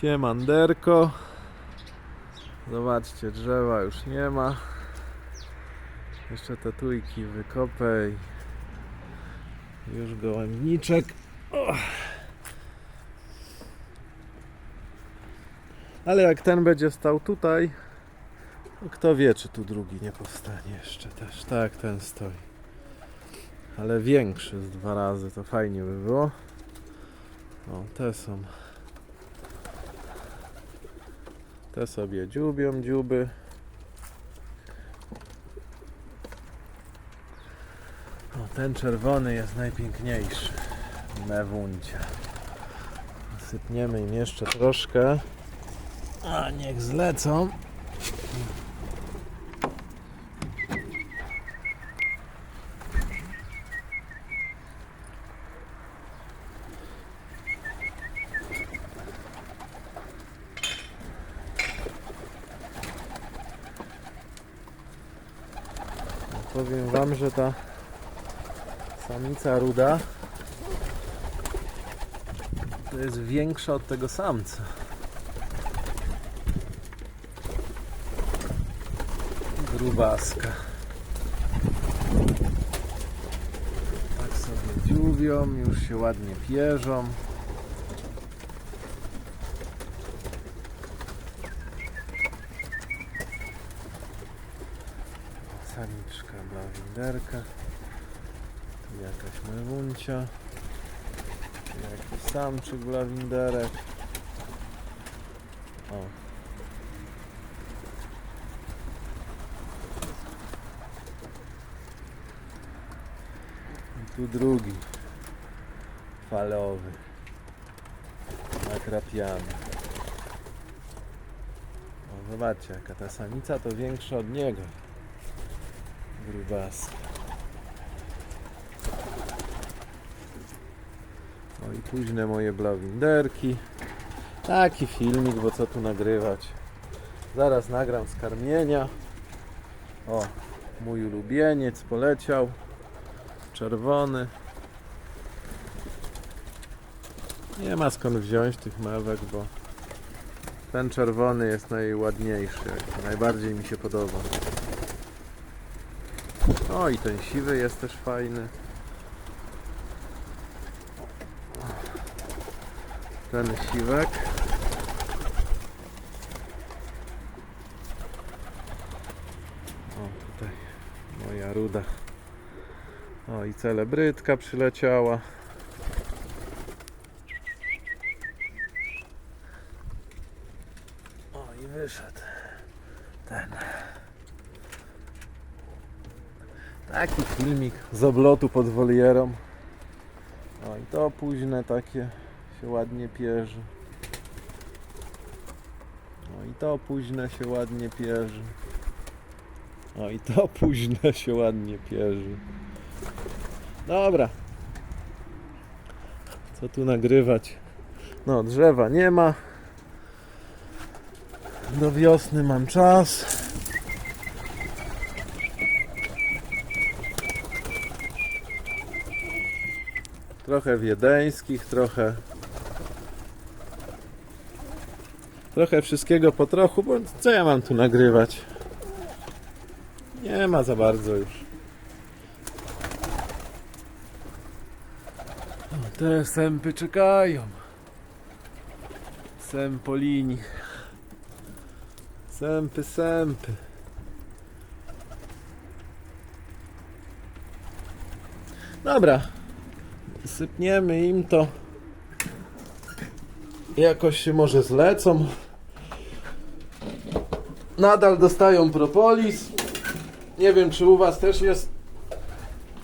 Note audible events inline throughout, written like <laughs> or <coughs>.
Siemanderko. Zobaczcie, drzewa już nie ma. Jeszcze te tujki wykopę i już gołębniczek. Ale jak ten będzie stał tutaj, to kto wie, czy tu drugi nie powstanie jeszcze też. Tak, ten stoi. Ale większy z dwa razy, to fajnie by było. O, te są. Te sobie dziubią dziuby. O, ten czerwony jest najpiękniejszy. Mewuncia. Sypniemy im jeszcze troszkę. A niech zlecą. Powiem wam, że ta samica ruda to jest większa od tego samca. Grubaska. Tak sobie dziubią, już się ładnie pierzą. Samiczka blawinderka. Tu jakaś mewuncia. Tu jakiś samczyk blawinderek. O. I tu drugi. Falowy. Nakrapiany. Zobaczcie, jaka ta samica to większa od niego. Grubas. No i późne moje blawinderki. Taki filmik, bo co tu nagrywać. Zaraz nagram z karmienia. O, mój ulubieniec poleciał. Czerwony. Nie ma skąd wziąć tych mewek, bo ten czerwony jest najładniejszy. Najbardziej mi się podoba. O i ten siwy jest też fajny. Ten siwek. O tutaj moja ruda. O i celebrytka przyleciała. O i wyszedł Taki filmik z oblotu pod wolierą. O i to późne takie się ładnie pierze. O i to późne się ładnie pierze. O i to <laughs> późne się ładnie pierze. Dobra. Co tu nagrywać? No drzewa nie ma. Do wiosny mam czas. Trochę wiedeńskich, trochę. Trochę wszystkiego po trochu, bo co ja mam tu nagrywać? Nie ma za bardzo już. O, te sępy czekają. Sępolini. Sępy, sępy. Dobra, sypniemy im to. Jakoś się może zlecą. Nadal dostają propolis. Nie wiem, czy u Was też jest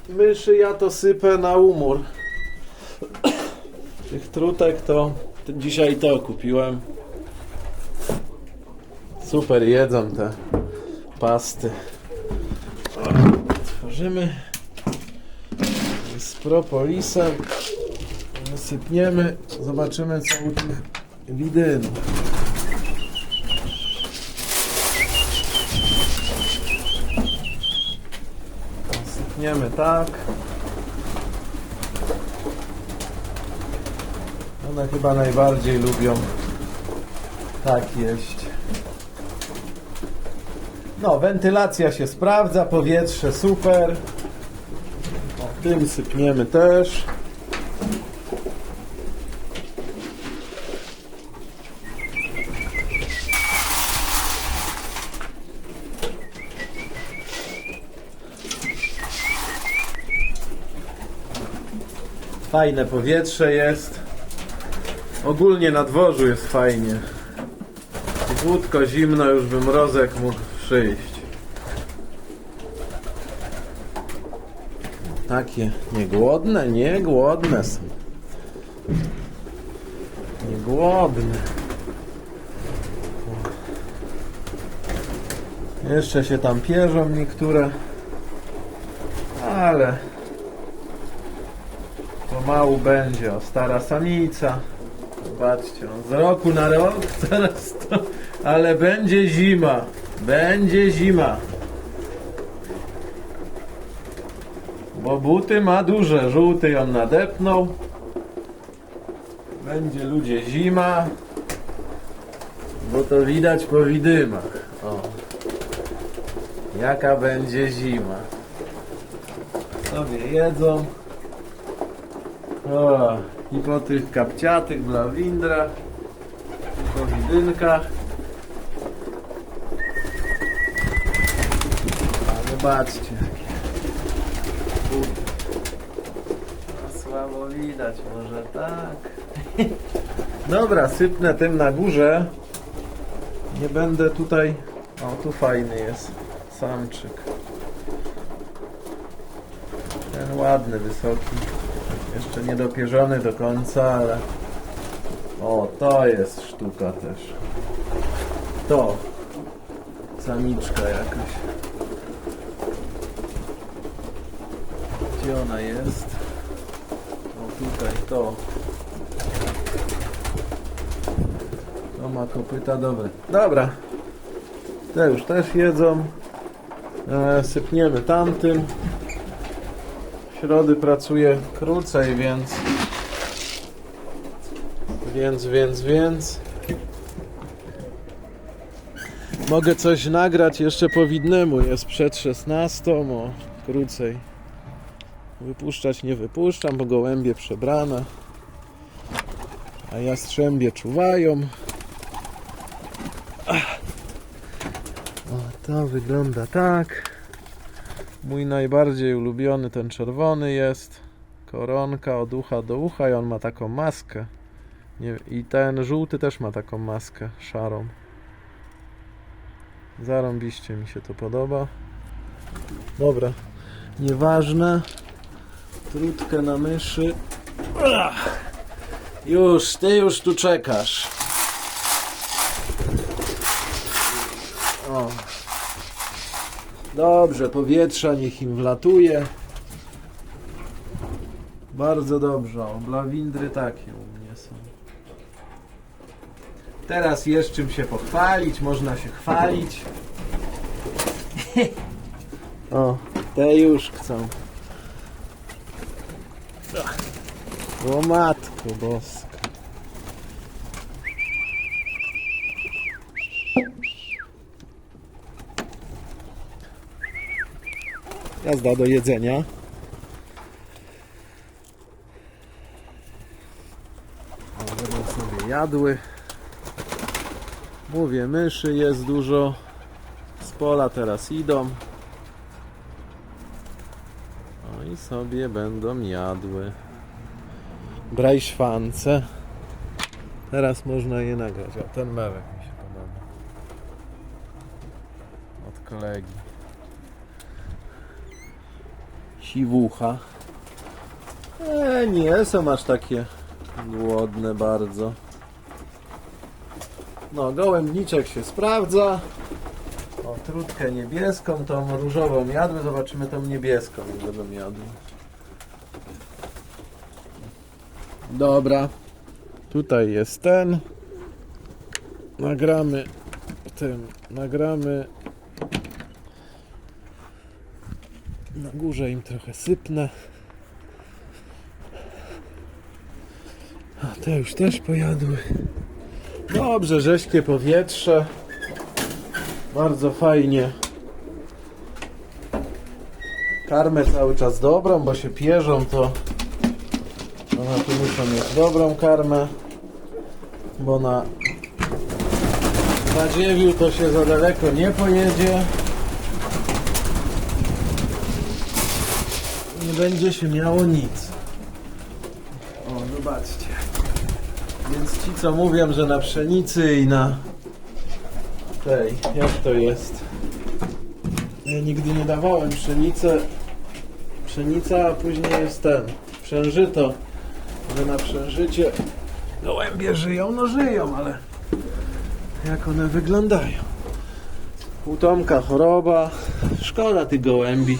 myszy. Ja to sypę na umór. <coughs> Tych trutek to dzisiaj to kupiłem. Super jedzą te pasty. Tworzymy z propolisem. Sypniemy. Zobaczymy co u tych widynów. Sypniemy tak. One chyba najbardziej lubią Tak jest. No, wentylacja się sprawdza, powietrze super. Tym sypniemy też. Fajne powietrze jest. Ogólnie na dworzu jest fajnie. Chłódko, zimno, już by mrozek mógł przyjść. Takie niegłodne, niegłodne są. Niegłodne. Jeszcze się tam pierzą niektóre. Ale pomału będzie. O, stara samica. Zobaczcie, z roku na rok <laughs> to, ale będzie zima. Będzie zima. Bo buty ma duże, żółty ją nadepnął. Będzie ludzie zima. Bo to widać po widymach. O. Jaka będzie zima. Sobie jedzą. O, i po tych kapciatych blawindrach, i po widynkach. A zobaczcie widać, może tak. Dobra, sypnę tym na górze. Nie będę tutaj... O, tu fajny jest samczyk. Ten ładny, wysoki. Jeszcze nie dopierzony do końca, ale... O, to jest sztuka też. To. Samiczka jakaś. Gdzie ona jest? Tutaj, to. To ma kopyta, dobre. Dobra. Te już też jedzą. E, sypniemy tamtym. Środy pracuję krócej, więc... Więc, więc, więc... Mogę coś nagrać jeszcze po widnemu. Jest przed 16, o krócej. Wypuszczać nie wypuszczam, bo gołębie przebrane. A jastrzębie czuwają. O, to wygląda tak. Mój najbardziej ulubiony ten czerwony jest. Koronka od ucha do ucha i on ma taką maskę. Nie, I ten żółty też ma taką maskę szarą. Zarąbiście mi się to podoba. Dobra, nieważne. Trutkę na myszy. Ach. Już, ty już tu czekasz. O. Dobrze, powietrza niech im wlatuje. Bardzo dobrze. O, blawindry takie u mnie są. Teraz jest czym się pochwalić, można się chwalić. <laughs> O, te już chcą. O matko boska. Jazda do jedzenia. O, Będą sobie jadły. Mówię, myszy jest dużo. Z pola teraz idą. O i sobie będą jadły. Braj szwance. Teraz można je nagrać. O, ten mewek mi się podoba. Od kolegi. Siwucha. E, nie są aż takie głodne bardzo. No, gołębniczek się sprawdza. O, trutkę niebieską, tą różową jadły. Zobaczymy tą niebieską, jak będą jadły. Dobra. Tutaj jest ten. Nagramy tym. Nagramy. Na górze im trochę sypnę. A te już też pojadły. Dobrze, rześkie powietrze. Bardzo fajnie. Karmę cały czas dobrą, bo się pierzą, to one tu muszą mieć dobrą karmę, bo na badziewiu to się za daleko nie pojedzie. Nie będzie się miało nic. O, zobaczcie. Więc ci co mówią, że na pszenicy i na tej, jak to jest? Ja nigdy nie dawałem pszenicy. Pszenica, a później jest ten, przężyto. Że na przężycie gołębie żyją, no żyją, ale jak one wyglądają? Półtomka choroba, szkoda tych gołębi.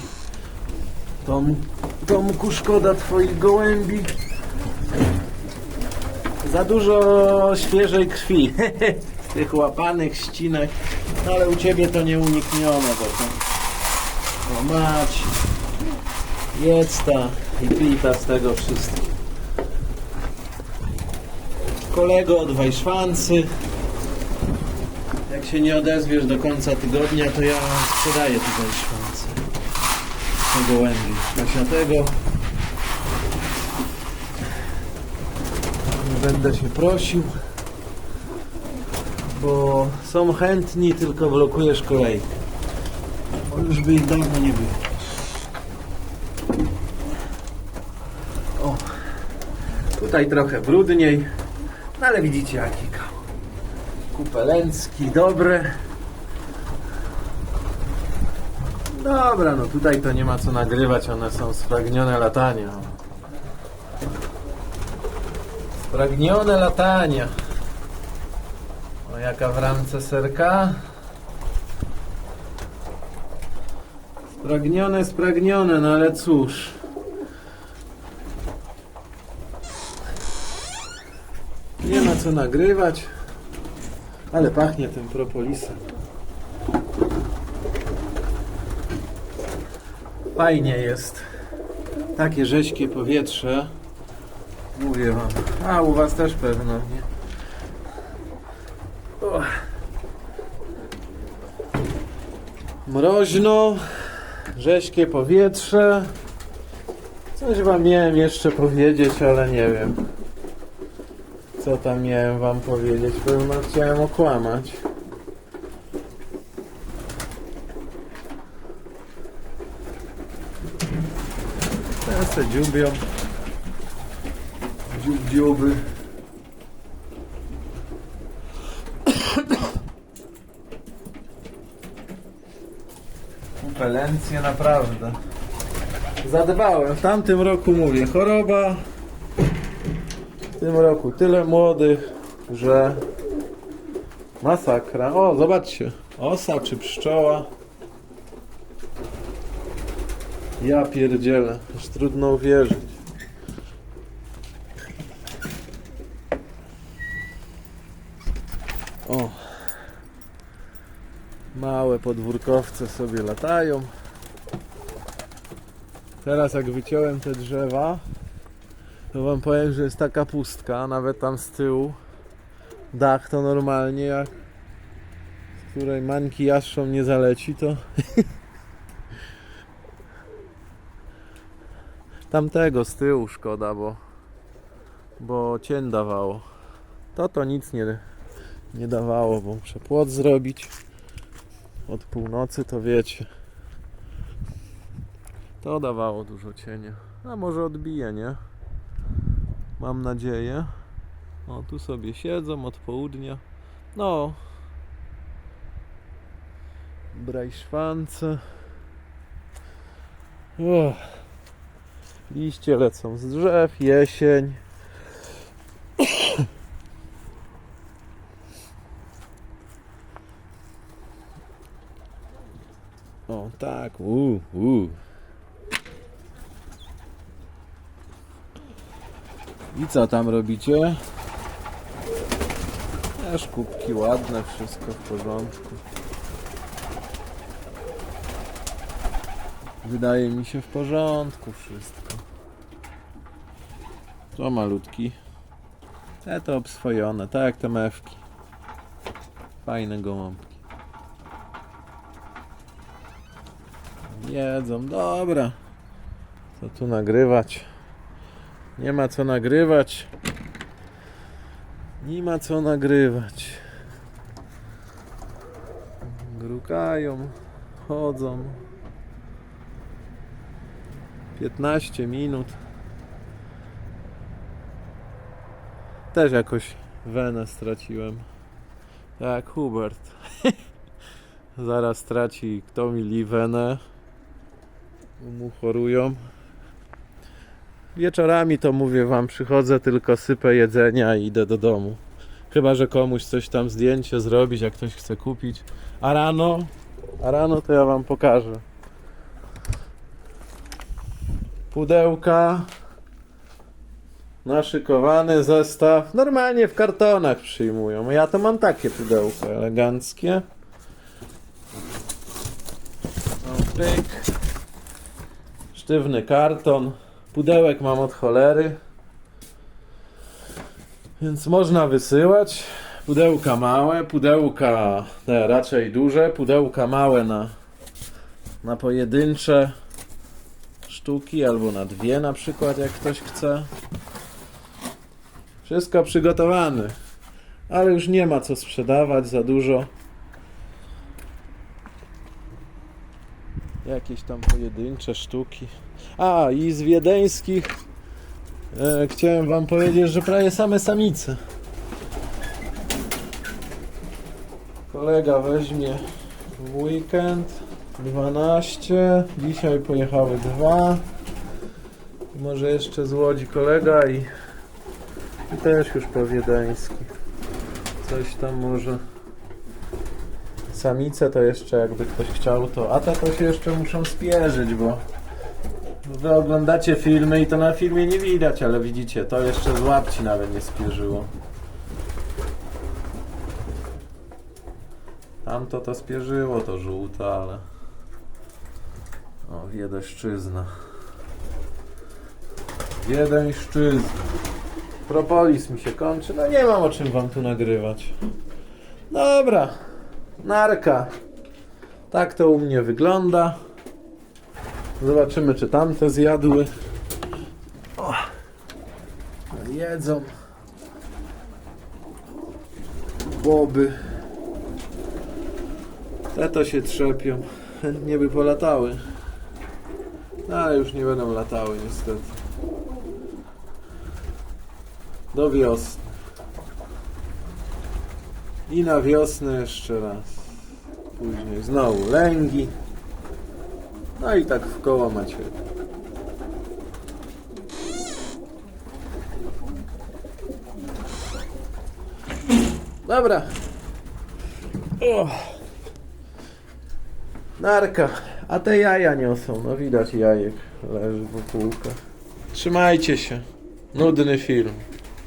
Tom, Tomku, szkoda twoich gołębi. Za dużo świeżej krwi. <laughs> Tych łapanych ścinek. No ale u ciebie to nieuniknione, bo to. O mać. Jedz ta i pij ta z tego wszystkiego. Kolego od Wajszwancy. Jak się nie odezwiesz do końca tygodnia, to ja sprzedaję tu Wajszwancy. Do gołębi. Nie będę się prosił, bo są chętni, tylko blokujesz kolejkę. Bo już by ich dawno nie było. O, tutaj trochę brudniej, no ale widzicie jaki kał. Kupelencki, dobre. Dobra, no tutaj to nie ma co nagrywać, one są spragnione latania. Spragnione latania. Jaka w ramce serka. Spragnione, spragnione, no ale cóż. Nie ma co nagrywać. Ale pachnie tym propolisem. Fajnie jest. Takie rześkie powietrze. Mówię wam. A u was też pewno, nie? O. Mroźno, rześkie powietrze. Coś wam miałem jeszcze powiedzieć, ale nie wiem. Co tam miałem wam powiedzieć? Pewno chciałem okłamać. Teraz te dziubią. Dziób, dziuby. Kupelencje naprawdę. Zadbałem. W tamtym roku mówię, choroba. W tym roku tyle młodych, że masakra. O, zobaczcie. Osa czy pszczoła. Ja pierdzielę. Aż trudno uwierzyć. O. Małe podwórkowce sobie latają. Teraz jak wyciąłem te drzewa, to wam powiem, że jest taka pustka, nawet tam z tyłu. Dach to normalnie jak z której mańki jaszczą nie zaleci, to <laughs> tamtego z tyłu szkoda, bo bo cień dawało. To to nic nie, nie dawało, bo muszę płot zrobić od północy, to wiecie. To dawało dużo cienia. A może odbije, nie? Mam nadzieję. O, tu sobie siedzą od południa. No. Brajszwance. Liście lecą z drzew, jesień. O, tak, u, u. I co tam robicie? Też kubki ładne, wszystko w porządku. Wydaje mi się w porządku wszystko. To malutki. Te to obswojone, tak jak te mewki. Fajne gołąbki. Jedzą, dobra. Co tu nagrywać? Nie ma co nagrywać. Nie ma co nagrywać. Grukają, chodzą. 15 minut. Też jakoś wenę straciłem. Tak, Hubert. <laughs> Zaraz straci kto mi li wenę. Mu chorują. Wieczorami to mówię wam, przychodzę, tylko sypę jedzenia i idę do domu. Chyba, że komuś coś tam zdjęcie zrobić, jak ktoś chce kupić. A rano, a rano to ja wam pokażę. Pudełka, naszykowany zestaw. Normalnie w kartonach przyjmują. Ja to mam takie pudełko eleganckie. Sztywny karton. Pudełek mam od cholery. Więc można wysyłać. Pudełka małe, pudełka te, raczej duże, pudełka małe na, na pojedyncze sztuki albo na dwie na przykład, jak ktoś chce. Wszystko przygotowane. Ale już nie ma co sprzedawać za dużo. Jakieś tam pojedyncze sztuki. A, i z wiedeńskich e, chciałem wam powiedzieć, że prawie same samice. Kolega weźmie w weekend 12. Dzisiaj pojechały dwa. Może jeszcze z Łodzi kolega i, i też już po wiedeńskich. Coś tam może. Samice to jeszcze jakby ktoś chciał to. A te to się jeszcze muszą spierzyć, bo Wy oglądacie filmy i to na filmie nie widać, ale widzicie, to jeszcze z łapci nawet nie spierzyło. Tamto to spierzyło, to żółte, ale... O, Wiedeńszczyzna. Wiedeńszczyzna. Propolis mi się kończy, no nie mam o czym wam tu nagrywać. Dobra, narka. Tak to u mnie wygląda. Zobaczymy, czy tamte zjadły. O, jedzą. Boby. Te to się trzepią. Chętnie by polatały. No, ale już nie będą latały niestety. Do wiosny. I na wiosnę jeszcze raz. Później znowu lęgi. No i tak w koło macie. Dobra. Narka. A te jaja niosą. No widać jajek leży w półkach. Trzymajcie się. Nudny film.